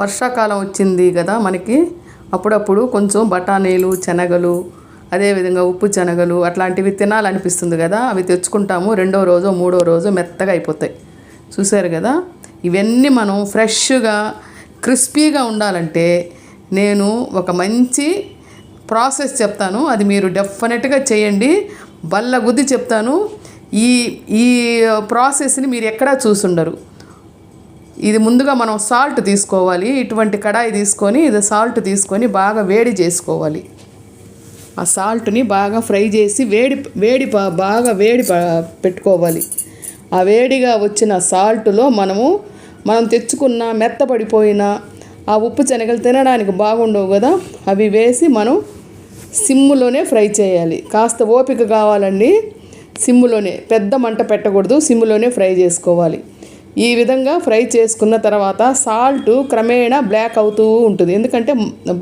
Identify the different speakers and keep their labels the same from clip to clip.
Speaker 1: వర్షాకాలం వచ్చింది కదా మనకి. అప్పుడప్పుడు కొంచెం బఠానీలు శనగలు అదేవిధంగా ఉప్పు శనగలు అట్లాంటివి తినాలనిపిస్తుంది కదా. అవి తెచ్చుకుంటాము. రెండో రోజు మూడో రోజు మెత్తగా అయిపోతాయి. చూసారు కదా? ఇవన్నీ మనం ఫ్రెష్గా క్రిస్పీగా ఉండాలంటే నేను ఒక మంచి ప్రాసెస్ చెప్తాను. అది మీరు డెఫినెట్గా చేయండి. బల్ల గుద్ది చెప్తాను. ఈ ఈ ప్రాసెస్ని మీరు ఎక్కడా చూసుండరు. ఇది ముందుగా మనం సాల్ట్ తీసుకోవాలి. ఇటువంటి కడాయి తీసుకొని ఇది సాల్ట్ తీసుకొని బాగా వేడి చేసుకోవాలి. ఆ సాల్ట్ని బాగా ఫ్రై చేసి వేడి వేడి బాగా వేడి పెట్టుకోవాలి. ఆ వేడిగా వచ్చిన సాల్ట్లో మనము మనం తెచ్చుకున్న మెత్తపడిపోయిన ఆ ఉప్పు శనగలు తినడానికి బాగుండవు కదా? అవి వేసి మనం సిమ్ములోనే ఫ్రై చేయాలి. కాస్త ఓపిక కావాలండి. సిమ్ములోనే పెద్ద మంట పెట్టకూడదు. సిమ్ములోనే ఫ్రై చేసుకోవాలి. ఈ విధంగా ఫ్రై చేసుకున్న తర్వాత సాల్ట్ క్రమేణా బ్లాక్ అవుతూ ఉంటుంది. ఎందుకంటే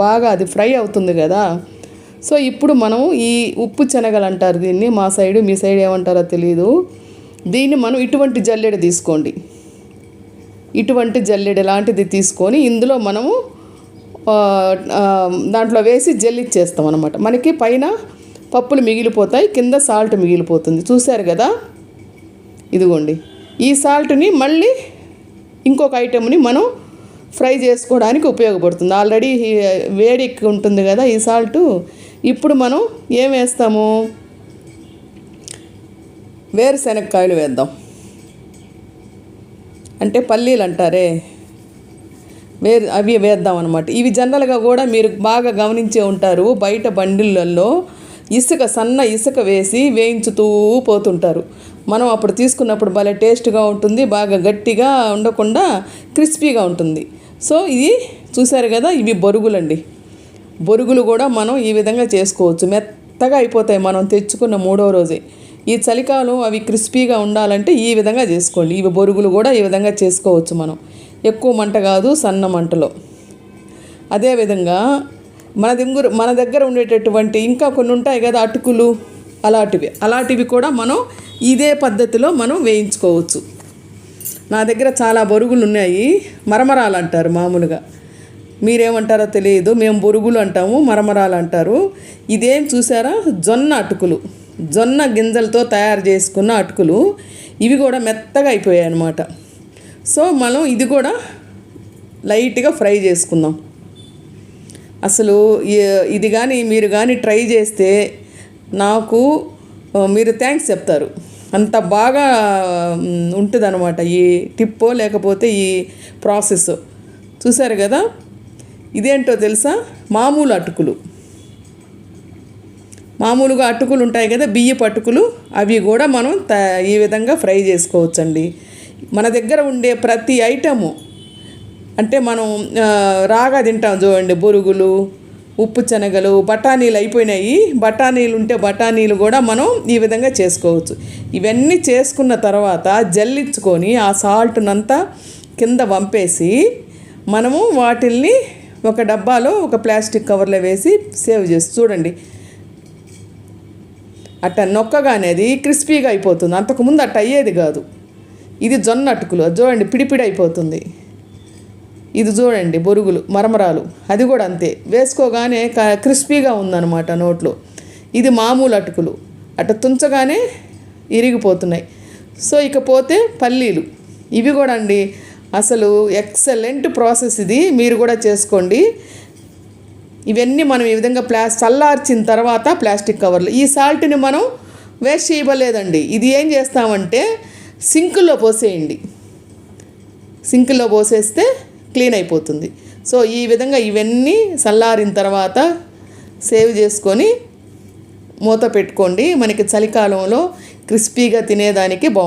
Speaker 1: బాగా అది ఫ్రై అవుతుంది కదా. సో ఇప్పుడు మనం ఈ ఉప్పు శనగలు అంటారు దీన్ని. మా సైడు మీ సైడ్ ఏమంటారో తెలియదు దీన్ని మనం ఇటువంటి జల్లెడ తీసుకోండి. ఇటువంటి జల్లెడ లాంటిది తీసుకొని ఇందులో మనము దాంట్లో వేసి జల్లిచ్చేస్తాం అనమాట మనకి పైన పప్పులు మిగిలిపోతాయి కింద సాల్ట్ మిగిలిపోతుంది. చూశారు కదా? ఇదిగోండి. ఈ సాల్ట్ని మళ్ళీ ఇంకొక ఐటెంని మనం ఫ్రై చేసుకోవడానికి ఉపయోగపడుతుంది. ఆల్రెడీ వేడి ఎక్కువ ఉంటుంది కదా ఈ సాల్ట్. ఇప్పుడు మనం ఏం వేస్తాము? వేరుశనగకాయలు వేద్దాం. అంటే పల్లీలు అంటారే? వేరు అవి వేద్దాం అనమాట ఇవి జనరల్గా కూడా మీరు బాగా గమనించే ఉంటారు. బయట బండిళ్ళల్లో ఇసుక సన్న ఇసుక వేసి వేయించుతూ పోతుంటారు. మనం అప్పుడు తీసుకున్నప్పుడు భలే టేస్ట్గా ఉంటుంది బాగా గట్టిగా ఉండకుండా క్రిస్పీగా ఉంటుంది. సో ఇది చూసారు కదా ఇవి బొరుగులండి. బొరుగులు కూడా మనం ఈ విధంగా చేసుకోవచ్చు. మెత్తగా అయిపోతాయి మనం తెచ్చుకున్న మూడో రోజే. ఈ చలికాలం అవి క్రిస్పీగా ఉండాలంటే ఈ విధంగా చేసుకోండి. ఇవి బొరుగులు కూడా ఈ విధంగా చేసుకోవచ్చు మనం. ఎక్కువ మంట కాదు సన్న మంటలో. అదేవిధంగా మన దగ్గర మన దగ్గర ఉండేటటువంటి ఇంకా కొన్ని ఉంటాయి కదా అటుకులు. అలాంటివి. అలాంటివి కూడా మనం ఇదే పద్ధతిలో మనం వేయించుకోవచ్చు. నా దగ్గర చాలా బొరుగులు ఉన్నాయి. మరమరాలు అంటారు మామూలుగా. మీరేమంటారో తెలియదు. మేము బొరుగులు అంటాము మరమరాలు అంటారు. ఇదేం చూసారా? జొన్న అటుకులు. జొన్న గింజలతో తయారు చేసుకున్న అటుకులు. ఇవి కూడా మెత్తగా అయిపోయాయి అన్నమాట. సో మనం ఇది కూడా లైట్గా ఫ్రై చేసుకుందాం. అసలు ఇది కానీ మీరు కానీ ట్రై చేస్తే నాకు మీరు థ్యాంక్స్ చెప్తారు. అంత బాగా ఉంటుంది అనమాట ఈ టిప్పో లేకపోతే ఈ ప్రాసెస్ చూసారు కదా? ఇదేంటో తెలుసా? మామూలు అటుకులు. మామూలుగా అటుకులు ఉంటాయి కదా? బియ్యపు అటుకులు. అవి కూడా మనం త ఈ విధంగా ఫ్రై చేసుకోవచ్చండి. మన దగ్గర ఉండే ప్రతి ఐటము అంటే మనం రాగా తింటాం చూడండి బొరుగులు ఉప్పు శనగలు బఠానీలు అయిపోయినాయి. బఠానీలు ఉంటే బఠానీలు కూడా మనం ఈ విధంగా చేసుకోవచ్చు. ఇవన్నీ చేసుకున్న తర్వాత జల్లించుకొని ఆ సాల్ట్నంతా కింద వంపేసి మనము వాటిల్ని ఒక డబ్బాలో ఒక ప్లాస్టిక్ కవర్లో వేసి సేవ్ చేసి చూడండి. అట్ట నొక్కగా అనేది క్రిస్పీగా అయిపోతుంది. అంతకుముందు అట్ట అయ్యేది కాదు. ఇది జొన్న అటుకులు. అది చూడండి పిడిపిడి అయిపోతుంది. ఇది చూడండి బొరుగులు మరమరాలు. అది కూడా అంతే. వేసుకోగానే క- క్రిస్పీగా ఉందన్నమాట నోట్లో. ఇది మామూలు అటుకులు. అట్ట తుంచగానే ఇరిగిపోతున్నాయి. సో ఇకపోతే పల్లీలు. ఇవి కూడా అండి అసలు ఎక్సలెంట్ ప్రాసెస్ ఇది. మీరు కూడా చేసుకోండి. ఇవన్నీ మనం ఈ విధంగా ప్లాస్ చల్లార్చిన తర్వాత ప్లాస్టిక్ కవర్లు. ఈ సాల్ట్ని మనం వేస్ట్ చేయబలేదండి. ఇది ఏం చేస్తామంటే సింకుల్లో పోసేయండి. సింక్లో పోసేస్తే క్లీన్ అయిపోతుంది. సో ఈ విధంగా ఇవన్నీ చల్లారిన తర్వాత సేవ్ చేసుకొని మూత పెట్టుకోండి. మనకి చలికాలంలో క్రిస్పీగా తినేదానికి బాగుంటుంది